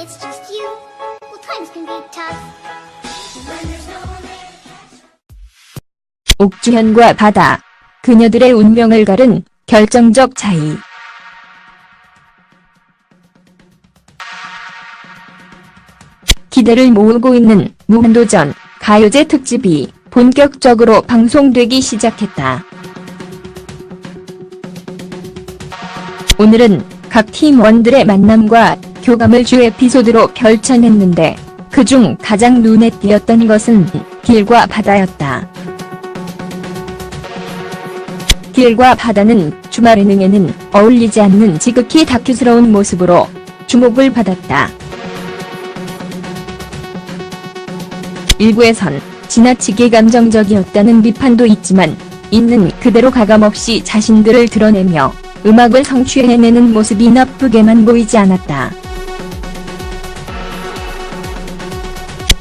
it's just you. Well, times can be tough. 옥주현과 바다. 그녀들의 운명을 가른 결정적 차이. 기대를 모으고 있는 무한도전 가요제 특집이 본격적으로 방송되기 시작했다. 오늘은 각 팀원들의 만남과 교감을 주 에피소드로 펼쳐냈는데 그중 가장 눈에 띄었던 것은 길과 바다였다. 길과 바다는 주말 예능에는 어울리지 않는 지극히 다큐스러운 모습으로 주목을 받았다. 일부에선 지나치게 감정적이었다는 비판도 있지만 있는 그대로 가감없이 자신들을 드러내며 음악을 성취해내는 모습이 나쁘게만 보이지 않았다.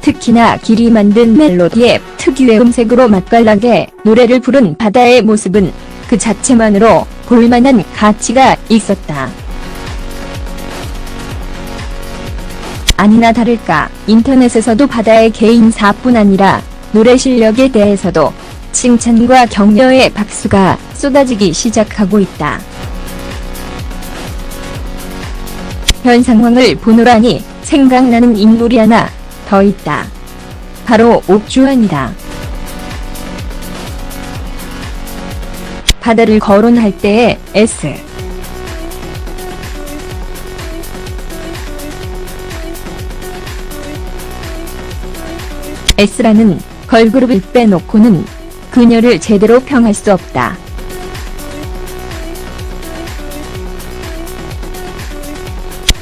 특히나 길이 만든 멜로디에 특유의 음색으로 맛깔나게 노래를 부른 바다의 모습은 그 자체만으로 볼만한 가치가 있었다. 아니나 다를까 인터넷에서도 바다의 개인사뿐 아니라 노래 실력에 대해서도 칭찬과 격려의 박수가 쏟아지기 시작하고 있다. 현 상황을 보노라니 생각나는 인물이 하나 더 있다. 바로 옥주환이다. 바다를 거론할 때의 S. S라는 걸그룹을 빼놓고는 그녀를 제대로 평할 수 없다.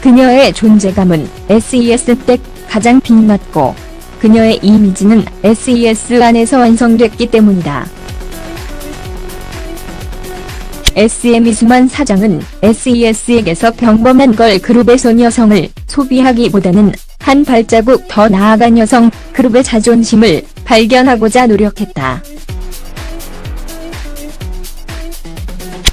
그녀의 존재감은 SES 때 가장 빛났고 그녀의 이미지는 SES 안에서 완성됐기 때문이다. SM 이수만 사장은 SES에게서 평범한 걸 그룹의 소녀성을 소비하기보다는 한 발자국 더 나아간 여성 그룹의 자존심을 발견하고자 노력했다.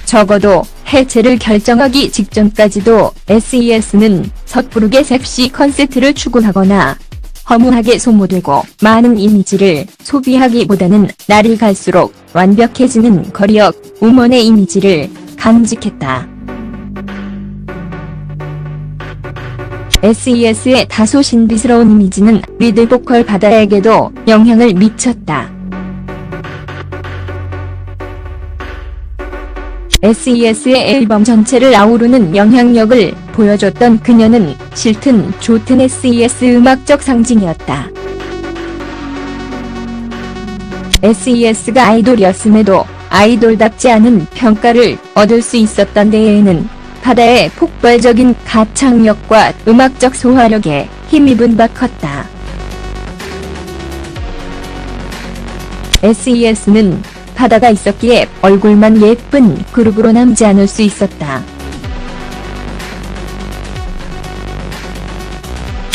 적어도 해체를 결정하기 직전까지도 SES는 섣부르게 섹시 컨셉트를 추구하거나 허무하게 소모되고 많은 이미지를 소비하기보다는 날이 갈수록 완벽해지는 거리역 우먼의 이미지를 간직했다. SES의 다소 신비스러운 이미지는 리드 보컬 바다에게도 영향을 미쳤다. SES의 앨범 전체를 아우르는 영향력을 보여줬던 그녀는 싫든 좋든 SES 음악적 상징이었다. SES가 아이돌이었음에도 아이돌답지 않은 평가를 얻을 수 있었던 데에는 바다의 폭발적인 가창력과 음악적 소화력에 힘입은 바 컸다. SES는 바다가 있었기에 얼굴만 예쁜 그룹으로 남지 않을 수 있었다.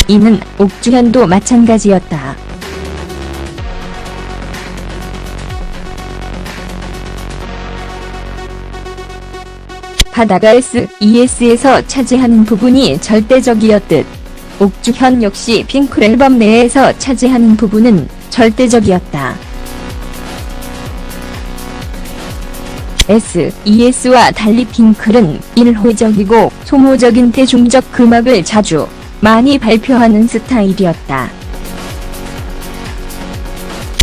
이는 옥주현도 마찬가지였다. 바다가 SES에서 차지하는 부분이 절대적이었듯 옥주현 역시 핑클 앨범 내에서 차지하는 부분은 절대적이었다. SES와 달리 핑클은 일회적이고 소모적인 대중적 음악을 자주 많이 발표하는 스타일이었다.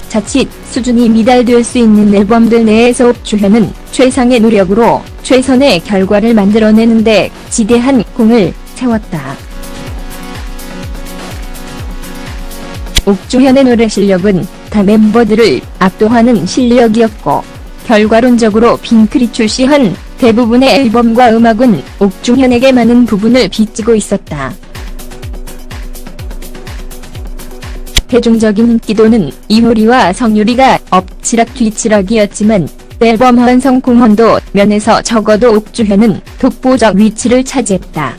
자칫 수준이 미달될 수 있는 앨범들 내에서 옥주현은 최상의 노력으로 최선의 결과를 만들어내는데 지대한 공을 세웠다. 옥주현의 노래 실력은 다 멤버들을 압도하는 실력이었고 결과론적으로 핑클이 출시한 대부분의 앨범과 음악은 옥주현에게 많은 부분을 빚지고 있었다. 대중적인 인기도는 이효리와 성유리가 엎치락 뒤치락이었지만 앨범 완성 공헌도 면에서 적어도 옥주현은 독보적 위치를 차지했다.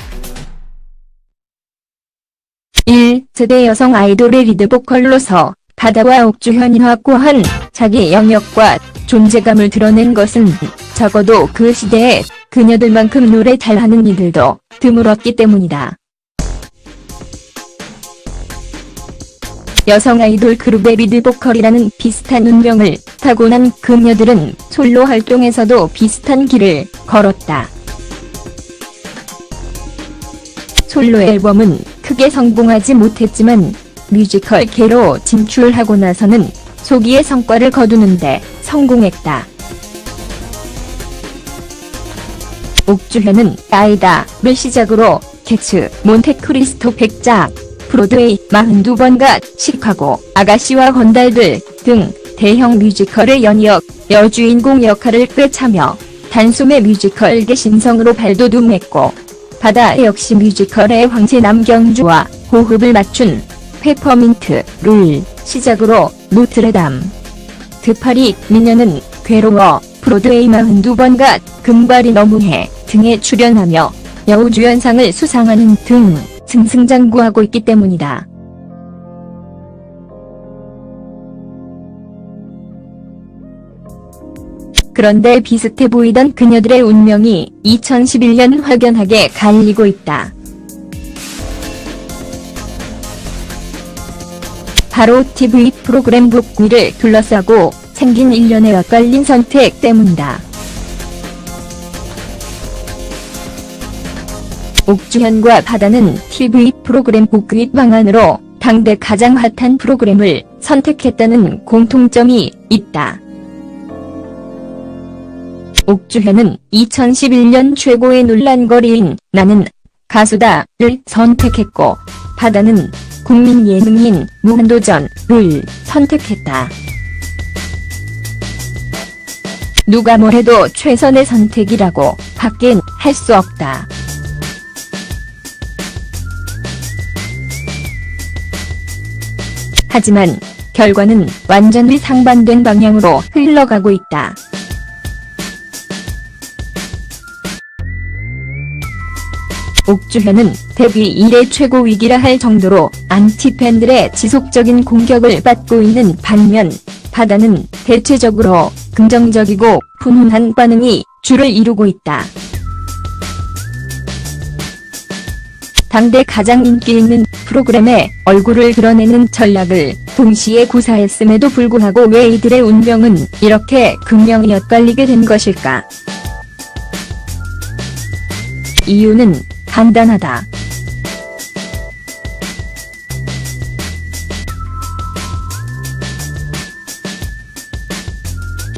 1 세대 여성 아이돌의 리드 보컬로서 바다와 옥주현이 확고한 자기 영역과 존재감을 드러낸 것은 적어도 그 시대에 그녀들만큼 노래 잘하는 이들도 드물었기 때문이다. 여성 아이돌 그룹의 리드 보컬이라는 비슷한 운명을 타고난 그녀들은 솔로 활동에서도 비슷한 길을 걸었다. 솔로 앨범은 크게 성공하지 못했지만 뮤지컬계로 진출하고 나서는 소기의 성과를 거두는데 성공했다. 옥주현은 아이다를 시작으로 캣츠, 몬테크리스토 백작, 브로드웨이 42번가, 시카고, 아가씨와 건달들 등 대형 뮤지컬의 연이어 여주인공 역할을 꿰차며 단숨에 뮤지컬계 신성으로 발돋움했고 바다 역시 뮤지컬의 황제 남경주와 호흡을 맞춘 페퍼민트를 시작으로 노트레담 드파리 미녀는 괴로워 브로드웨이 42번가 금발이 너무해 등에 출연하며 여우주연상을 수상하는 등 승승장구하고 있기 때문이다. 그런데 비슷해 보이던 그녀들의 운명이 2011년 확연하게 갈리고 있다. 바로 TV 프로그램 복귀를 둘러싸고 생긴 일련의 엇갈린 선택 때문이다. 옥주현과 바다는 TV 프로그램 복귀 방안으로 당대 가장 핫한 프로그램을 선택했다는 공통점이 있다. 옥주현은 2011년 최고의 논란거리인 나는 가수다를 선택했고 바다는 국민 예능인 무한도전을 선택했다. 누가 뭐래도 최선의 선택이라고 밖엔 할 수 없다. 하지만 결과는 완전히 상반된 방향으로 흘러가고 있다. 옥주현은 데뷔 이래 최고 위기라 할 정도로 안티팬들의 지속적인 공격을 받고 있는 반면 바다는 대체적으로 긍정적이고 훈훈한 반응이 주를 이루고 있다. 당대 가장 인기 있는 프로그램에 얼굴을 드러내는 전략을 동시에 구사했음에도 불구하고 왜 이들의 운명은 이렇게 극명히 엇갈리게 된 것일까? 이유는 간단하다.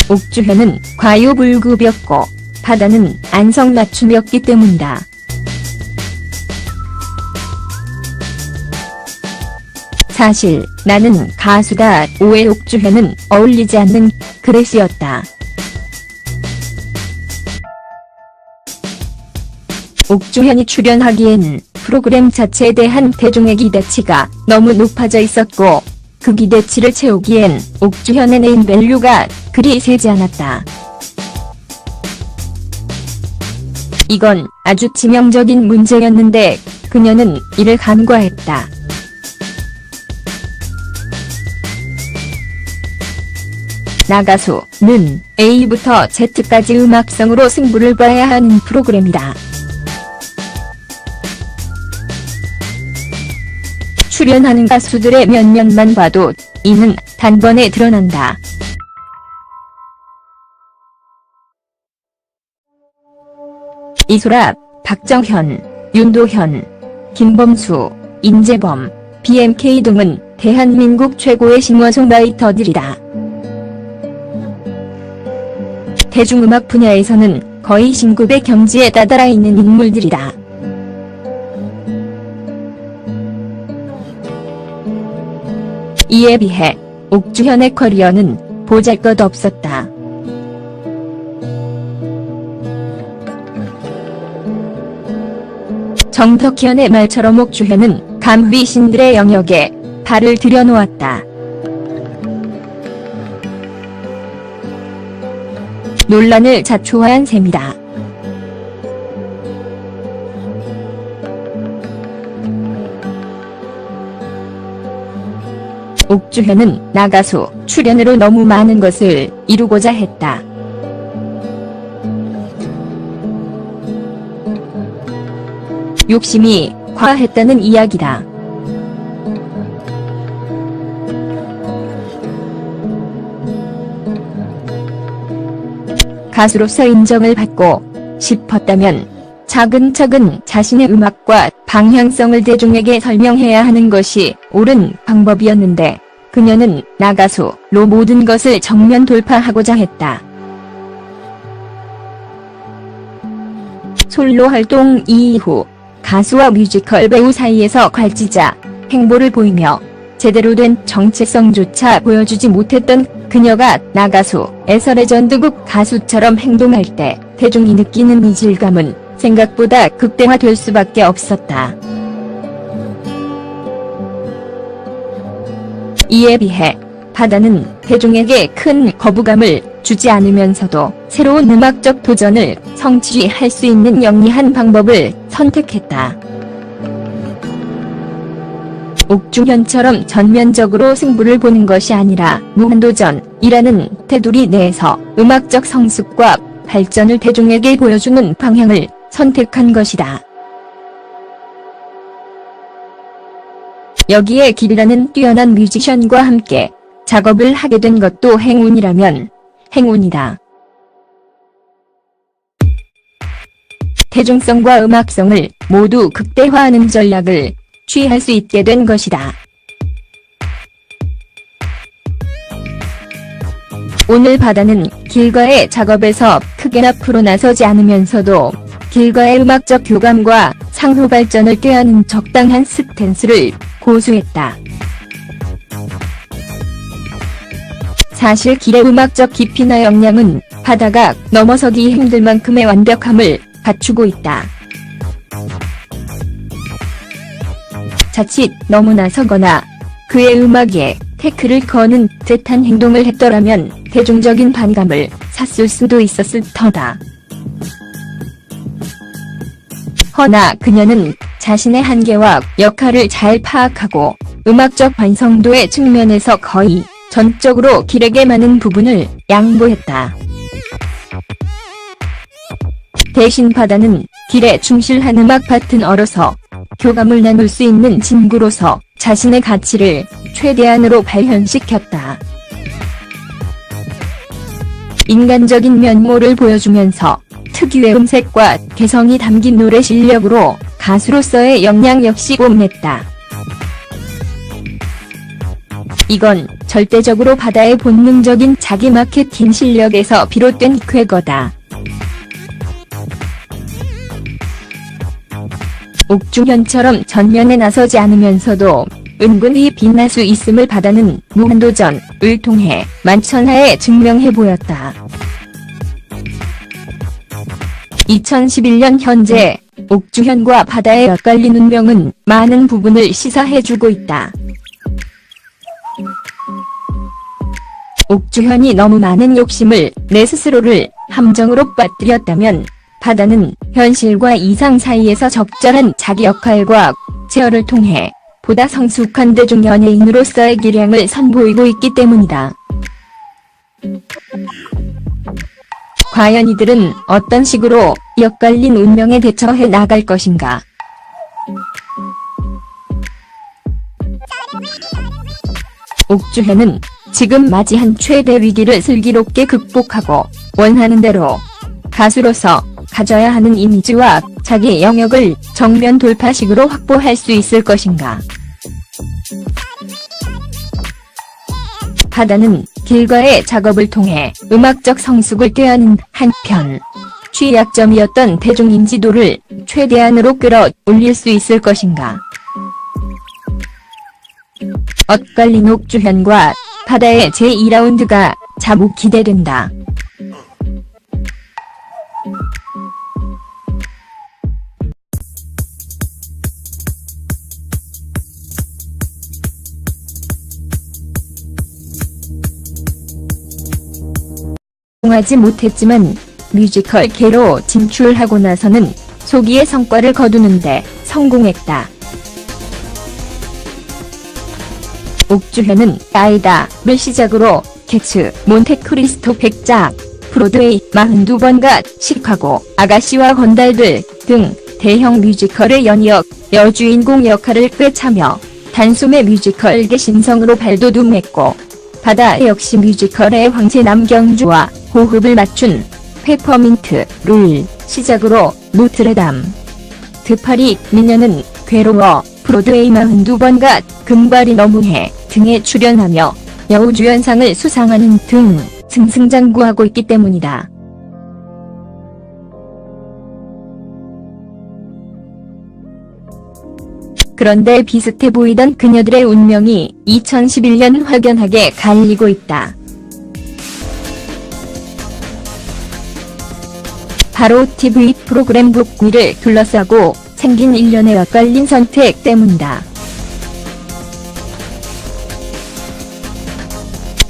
옥주현은 과유불급이었고 바다는 안성맞춤이었기 때문이다. 사실 나는 가수다 오해 옥주현은 어울리지 않는 그릇이었다. 옥주현이 출연하기엔 프로그램 자체에 대한 대중의 기대치가 너무 높아져 있었고 그 기대치를 채우기엔 옥주현의 네임 밸류가 그리 세지 않았다. 이건 아주 치명적인 문제였는데 그녀는 이를 간과했다. 나가수는 A부터 Z까지 음악성으로 승부를 봐야 하는 프로그램이다. 출연하는 가수들의 면면만 봐도 이는 단번에 드러난다. 이소라, 박정현, 윤도현, 김범수, 임재범, BMK 등은 대한민국 최고의 싱어송라이터들이다. 대중음악 분야에서는 거의 신급의 경지에 다다라 있는 인물들이다. 이에 비해 옥주현의 커리어는 보잘것 없었다. 정덕현의 말처럼 옥주현은 감휘 신들의 영역에 발을 들여놓았다. 논란을 자초한 셈이다. 주혜는 나가수, 출연으로 너무 많은 것을 이루고자 했다. 욕심이 과했다는 이야기다. 가수로서 인정을 받고 싶었다면 차근차근 자신의 음악과 방향성을 대중에게 설명해야 하는 것이 옳은 방법이었는데 그녀는 나가수로 모든 것을 정면 돌파하고자 했다. 솔로 활동 이후 가수와 뮤지컬 배우 사이에서 갈지자 행보를 보이며 제대로 된 정체성조차 보여주지 못했던 그녀가 나가수에서 레전드급 가수처럼 행동할 때 대중이 느끼는 이질감은 생각보다 극대화될 수밖에 없었다. 이에 비해 바다는 대중에게 큰 거부감을 주지 않으면서도 새로운 음악적 도전을 성취할 수 있는 영리한 방법을 선택했다. 옥중현처럼 전면적으로 승부를 보는 것이 아니라 무한도전이라는 테두리 내에서 음악적 성숙과 발전을 대중에게 보여주는 방향을 선택한 것이다. 여기에 길이라는 뛰어난 뮤지션과 함께 작업을 하게 된 것도 행운이라면 행운이다. 대중성과 음악성을 모두 극대화하는 전략을 취할 수 있게 된 것이다. 오늘 바다는 길과의 작업에서 크게나 풀어나서지 않으면서도 길과의 음악적 교감과 상호 발전을 꾀하는 적당한 스탠스를 고수했다. 사실 길의 음악적 깊이나 역량은 바다가 넘어서기 힘들 만큼의 완벽함을 갖추고 있다. 자칫 너무 나서거나 그의 음악에 태클을 거는 듯한 행동을 했더라면 대중적인 반감을 샀을 수도 있었을 터다. 허나 그녀는 자신의 한계와 역할을 잘 파악하고 음악적 완성도의 측면에서 거의 전적으로 길에게 많은 부분을 양보했다. 대신 바다는 길에 충실한 음악 파트너로서 교감을 나눌 수 있는 친구로서 자신의 가치를 최대한으로 발현시켰다. 인간적인 면모를 보여주면서 특유의 음색과 개성이 담긴 노래 실력으로 가수로서의 역량 역시 뽐냈다. 이건 절대적으로 바다의 본능적인 자기 마케팅 실력에서 비롯된 쾌거다. 옥중현처럼 전면에 나서지 않으면서도 은근히 빛날 수 있음을 바다는 무한도전을 통해 만천하에 증명해 보였다. 2011년 현재 옥주현과 바다의 엇갈린 운명은 많은 부분을 시사해주고 있다. 옥주현이 너무 많은 욕심을 내 스스로를 함정으로 빠뜨렸다면 바다는 현실과 이상 사이에서 적절한 자기 역할과 제어를 통해 보다 성숙한 대중 연예인으로서의 기량을 선보이고 있기 때문이다. 과연 이들은 어떤 식으로 엇갈린 운명에 대처해 나갈 것인가? 옥주현은 지금 맞이한 최대 위기를 슬기롭게 극복하고 원하는 대로 가수로서 가져야 하는 이미지와 자기 영역을 정면 돌파식으로 확보할 수 있을 것인가. 바다는 길과의 작업을 통해 음악적 성숙을 꾀하는 한편 취약점이었던 대중 인지도를 최대한으로 끌어올릴 수 있을 것인가. 엇갈린 옥주현과 바다의 제2라운드가 자목 기대된다. 하지 못했지만 뮤지컬계로 진출하고 나서는 소기의 성과를 거두는데 성공했다. 옥주현은 아이다를 시작으로 캣츠, 몬테크리스토 백작, 브로드웨이 42번가, 시카고, 아가씨와 건달들 등 대형 뮤지컬에 연이어 여주인공 역할을 꿰차며 단숨에 뮤지컬계 신성으로 발돋움했고 바다 역시 뮤지컬의 황제 남경주와 호흡을 맞춘 페퍼민트 를 시작으로 노트레담, 드파리 미녀는 괴로워 브로드웨이 42번가 금발이 너무해 등에 출연하며 여우주연상을 수상하는 등 승승장구하고 있기 때문이다. 그런데 비슷해 보이던 그녀들의 운명이 2011년 확연하게 갈리고 있다. 바로 TV 프로그램 복귀를 둘러싸고 생긴 일련의 엇갈린 선택 때문이다.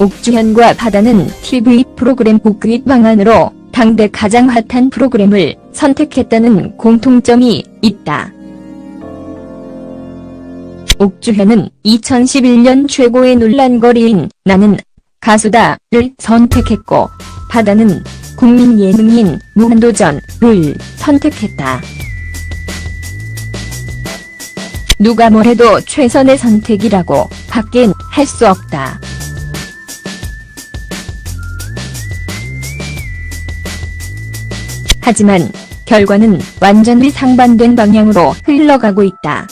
옥주현과 바다는 TV 프로그램 복귀 방안으로 당대 가장 핫한 프로그램을 선택했다는 공통점이 있다. 옥주현은 2011년 최고의 논란거리인 나는 가수다를 선택했고 바다는 국민 예능인 무한도전을 선택했다. 누가 뭐래도 최선의 선택이라고 밖엔 할 수 없다. 하지만 결과는 완전히 상반된 방향으로 흘러가고 있다.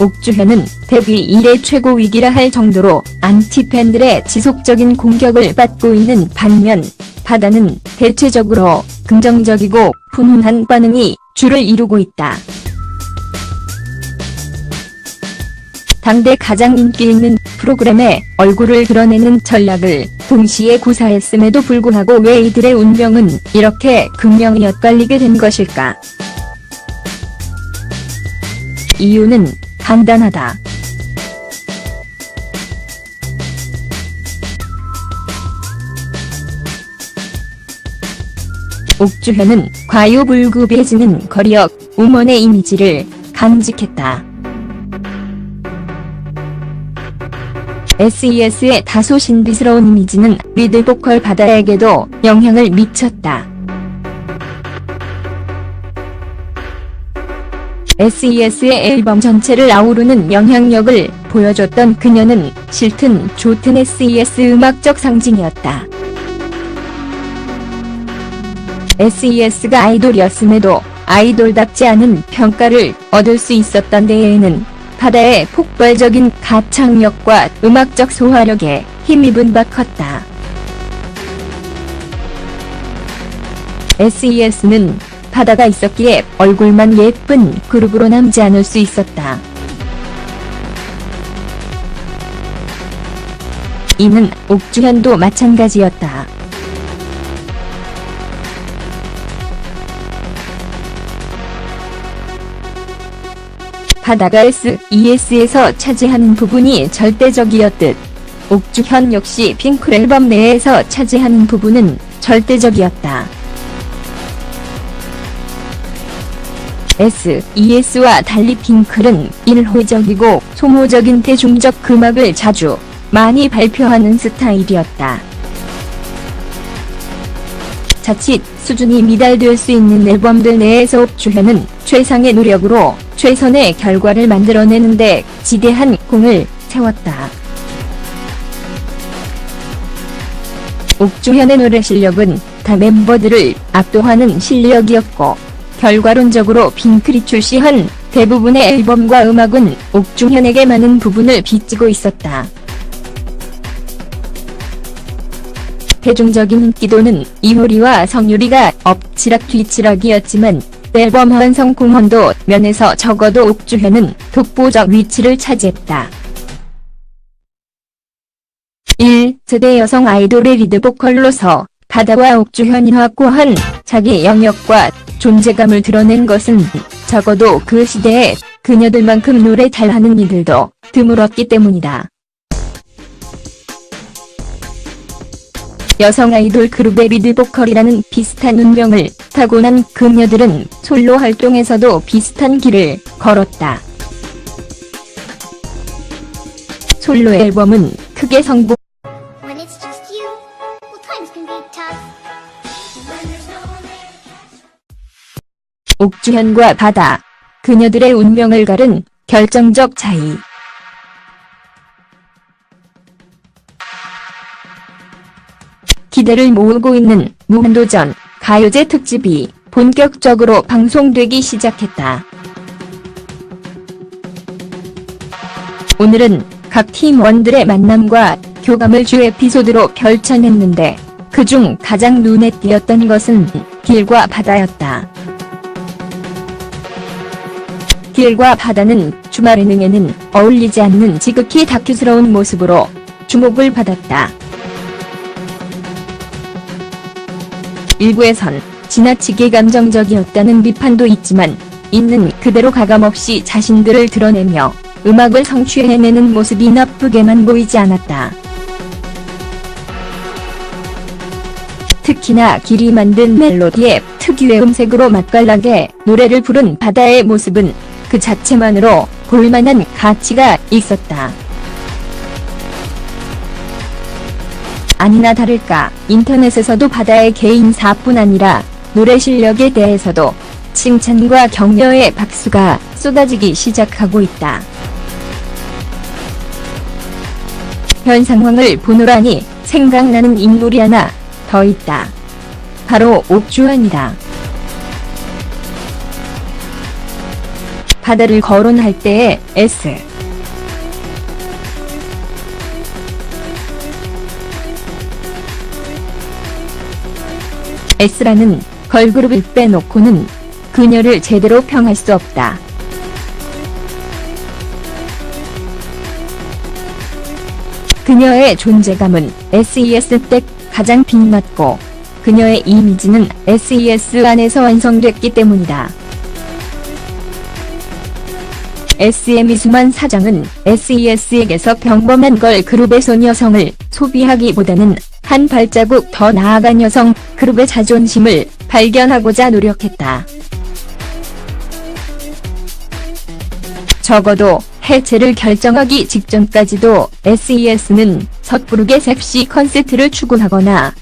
옥주현은 데뷔 이래 최고 위기라 할 정도로 안티팬들의 지속적인 공격을 받고 있는 반면 바다는 대체적으로 긍정적이고 훈훈한 반응이 주를 이루고 있다. 당대 가장 인기 있는 프로그램에 얼굴을 드러내는 전략을 동시에 구사했음에도 불구하고 왜 이들의 운명은 이렇게 극명히 엇갈리게 된 것일까? 이유는 간단하다. 옥주현은 과유불급해지는 거리역 우먼의 이미지를 간직했다. SES의 다소 신비스러운 이미지는 리드 보컬 바다에게도 영향을 미쳤다. SES의 앨범 전체를 아우르는 영향력을 보여줬던 그녀는 싫든 좋든 SES 음악적 상징이었다. SES가 아이돌이었음에도 아이돌답지 않은 평가를 얻을 수 있었던 데에는 바다의 폭발적인 가창력과 음악적 소화력에 힘입은 바 컸다. SES는 바다가 있었기에 얼굴만 예쁜 그룹으로 남지 않을 수 있었다. 이는 옥주현도 마찬가지였다. 바다가 SES에서 차지하는 부분이 절대적이었듯 옥주현 역시 핑클 앨범 내에서 차지하는 부분은 절대적이었다. SES와 달리 핑클은 일호적이고 소모적인 대중적 음악을 자주 많이 발표하는 스타일이었다. 자칫 수준이 미달될 수 있는 앨범들 내에서 옥주현은 최상의 노력으로 최선의 결과를 만들어내는데 지대한 공을 세웠다. 옥주현의 노래 실력은 다 멤버들을 압도하는 실력이었고 결과론적으로 핑크리 출시한 대부분의 앨범과 음악은 옥주현에게 많은 부분을 빚지고 있었다. 대중적인 인기도는 이효리와 성유리가 엎치락 뒤치락이었지만 앨범 완성 공헌도 면에서 적어도 옥주현은 독보적 위치를 차지했다. 1 세대 여성 아이돌의 리드 보컬로서 바다와 옥주현이 확고한 자기 영역과 존재감을 드러낸 것은 적어도 그 시대에 그녀들만큼 노래 잘하는 이들도 드물었기 때문이다. 여성 아이돌 그룹의 리드 보컬이라는 비슷한 운명을 타고난 그녀들은 솔로 활동에서도 비슷한 길을 걸었다. 솔로 앨범은 크게 성공. 옥주현과 바다. 그녀들의 운명을 가른 결정적 차이. 팬들을 모으고 있는 무한도전 가요제 특집이 본격적으로 방송되기 시작했다. 오늘은 각 팀원들의 만남과 교감을 주 에피소드로 펼쳐냈는데 그중 가장 눈에 띄었던 것은 길과 바다였다. 길과 바다는 주말 예능에는 어울리지 않는 지극히 다큐스러운 모습으로 주목을 받았다. 일부에선 지나치게 감정적이었다는 비판도 있지만 있는 그대로 가감없이 자신들을 드러내며 음악을 성취해내는 모습이 나쁘게만 보이지 않았다. 특히나 길이 만든 멜로디에 특유의 음색으로 맛깔나게 노래를 부른 바다의 모습은 그 자체만으로 볼만한 가치가 있었다. 아니나 다를까 인터넷에서도 바다의 개인사뿐 아니라 노래 실력에 대해서도 칭찬과 격려의 박수가 쏟아지기 시작하고 있다. 현 상황을 보노라니 생각나는 인물이 하나 더 있다. 바로 옥주환이다. 바다를 거론할 때의 S. S라는 걸그룹을 빼놓고는 그녀를 제대로 평할 수 없다. 그녀의 존재감은 SES 때 가장 빛났고 그녀의 이미지는 SES 안에서 완성됐기 때문이다. SM 이 수만 사장은 SES에게서 평범한 걸 그룹의 소녀성을 소비하기보다는 한 발자국 더 나아간 여성 그룹의 자존심을 발견하고자 노력했다. 적어도 해체를 결정하기 직전까지도 SES는 섣부르게 섹시 컨셉트를 추구하거나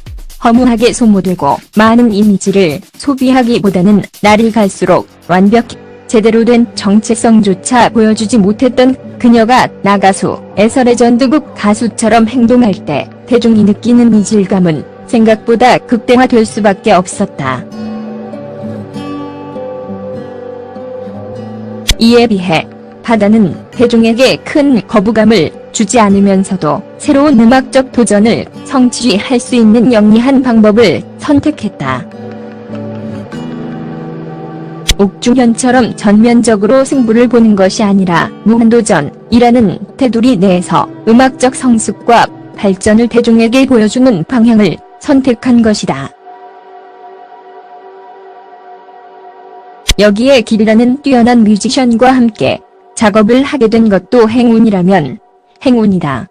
허무하게 소모되고 많은 이미지를 소비하기보다는 날이 갈수록 완벽히 제대로 된 정체성조차 보여주지 못했던 그녀가 나가수, 에서 레전드국 가수처럼 행동할 때 대중이 느끼는 이질감은 생각보다 극대화될 수밖에 없었다. 이에 비해 바다는 대중에게 큰 거부감을 주지 않으면서도 새로운 음악적 도전을 성취할 수 있는 영리한 방법을 선택했다. 옥중현처럼 전면적으로 승부를 보는 것이 아니라 무한도전이라는 테두리 내에서 음악적 성숙과 발전을 대중에게 보여주는 방향을 선택한 것이다. 여기에 길이라는 뛰어난 뮤지션과 함께 작업을 하게 된 것도 행운이라면 행운이다.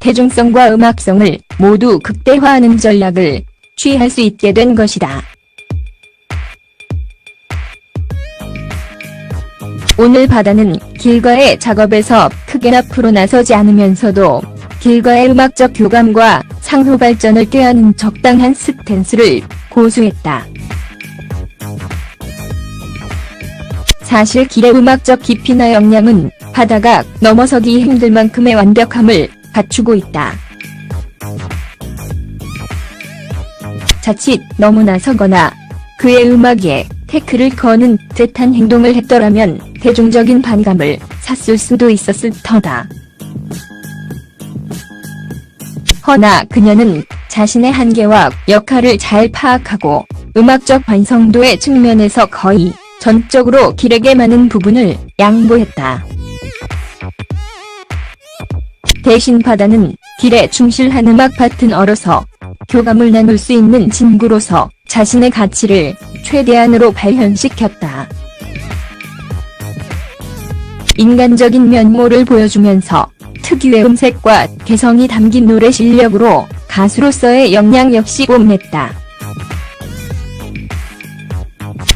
대중성과 음악성을 모두 극대화하는 전략을 취할 수 있게 된 것이다. 오늘 바다는 길과의 작업에서 크게나 풀어나서지 않으면서도 길과의 음악적 교감과 상호 발전을 꾀하는 적당한 스탠스를 고수했다. 사실 길의 음악적 깊이나 역량은 바다가 넘어서기 힘들 만큼의 완벽함을 갖추고 있다. 자칫 너무 나서거나 그의 음악에 태클을 거는 듯한 행동을 했더라면 대중적인 반감을 샀을 수도 있었을 터다. 허나 그녀는 자신의 한계와 역할을 잘 파악하고 음악적 완성도의 측면에서 거의 전적으로 길에게 많은 부분을 양보했다. 대신 바다는 길에 충실한 음악 파트너로서 교감을 나눌 수 있는 친구로서 자신의 가치를 최대한으로 발현시켰다. 인간적인 면모를 보여주면서 특유의 음색과 개성이 담긴 노래 실력으로 가수로서의 역량 역시 뽐냈다.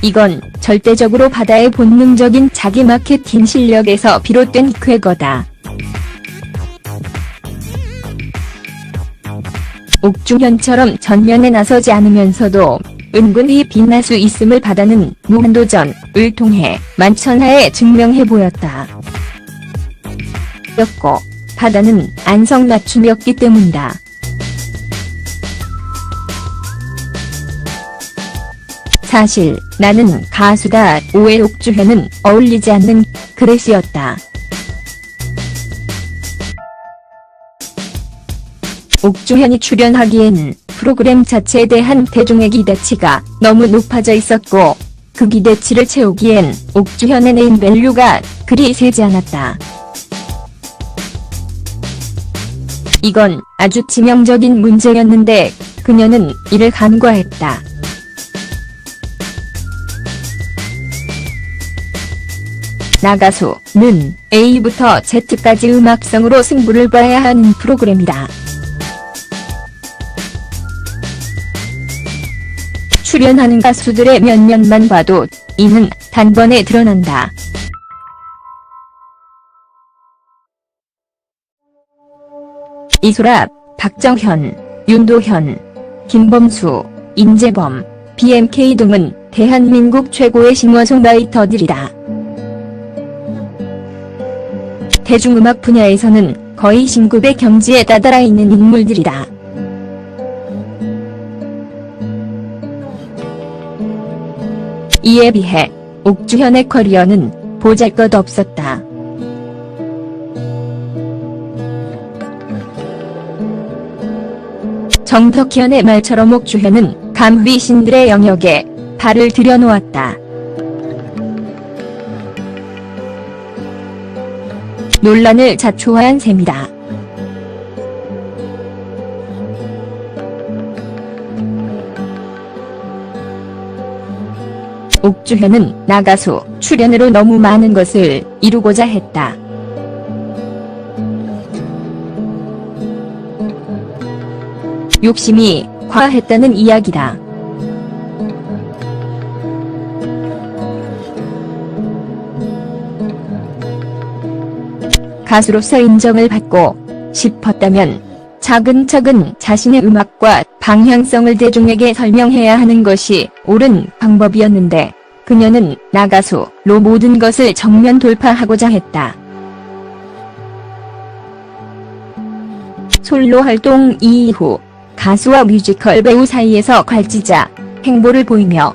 이건 절대적으로 바다의 본능적인 자기 마케팅 실력에서 비롯된 쾌거다. 옥중현처럼 전면에 나서지 않으면서도 은근히 빛날 수 있음을 바다는 무한도전을 통해 만천하에 증명해 보였다. 였고 바다는 안성맞춤이었기 때문이다. 사실 나는 가수다 오해 옥주현은 어울리지 않는 그릇이었다. 옥주현이 출연하기엔 프로그램 자체에 대한 대중의 기대치가 너무 높아져 있었고 그 기대치를 채우기엔 옥주현의 네임밸류가 그리 세지 않았다. 이건 아주 치명적인 문제였는데 그녀는 이를 간과했다. 나가수는 A부터 Z까지 음악성으로 승부를 봐야 하는 프로그램이다. 출연하는 가수들의 면면만 봐도 이는 단번에 드러난다. 이소라, 박정현, 윤도현, 김범수, 임재범, BMK 등은 대한민국 최고의 싱어송라이터들이다. 대중음악 분야에서는 거의 신급의 경지에 다다라 있는 인물들이다. 이에 비해 옥주현의 커리어는 보잘것 없었다. 정덕현의 말처럼 옥주현은 감휘 신들의 영역에 발을 들여놓았다. 논란을 자초한 셈이다. 옥주현은 나가수 출연으로 너무 많은 것을 이루고자 했다. 욕심이 과했다는 이야기다. 가수로서 인정을 받고 싶었다면 차근차근 자신의 음악과 방향성을 대중에게 설명해야 하는 것이 옳은 방법이었는데 그녀는 나가수로 모든 것을 정면 돌파하고자 했다. 솔로 활동 이후 가수와 뮤지컬 배우 사이에서 갈지자 행보를 보이며